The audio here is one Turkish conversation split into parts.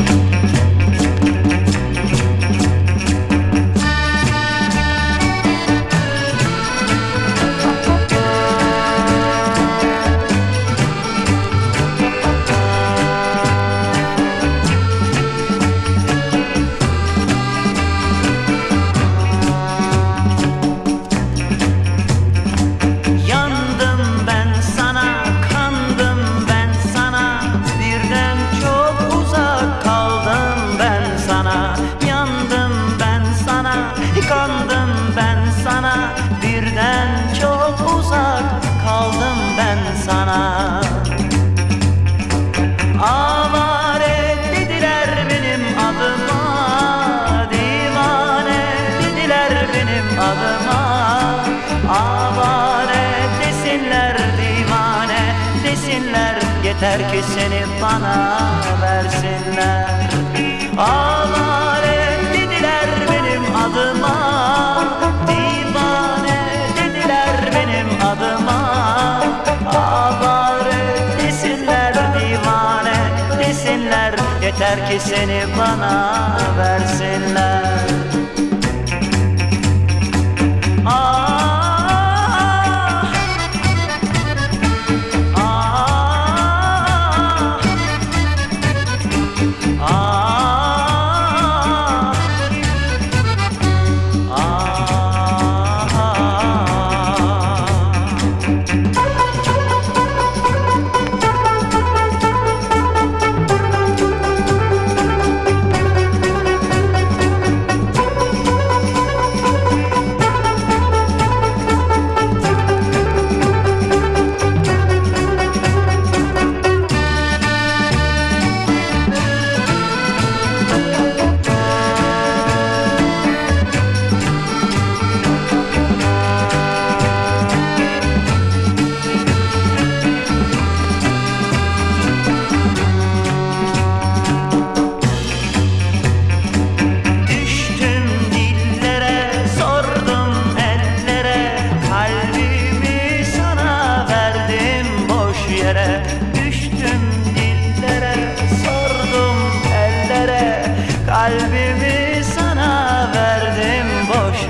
Yandım Yandım ben sana, kandım ben sana. Birden çok uzak kaldım ben sana. Avare dediler benim adıma Divane dediler benim adıma. Avare desinler divane desinler. Yeter ki seni bana versinler Avare dediler benim adıma. Divane dediler benim adıma. Avare desinler divane desinler. Yeter ki seni bana versinler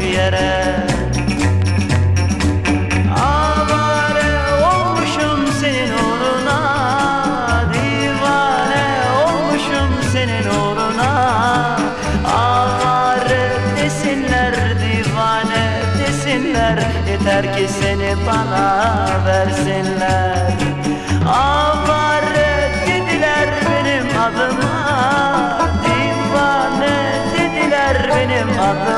boş yere. Avare olmuşum senin uğruna Divane olmuşum senin uğruna. Avare desinler divane desinler Yeter ki seni bana versinler. Avare dediler benim adıma Divane dediler benim adıma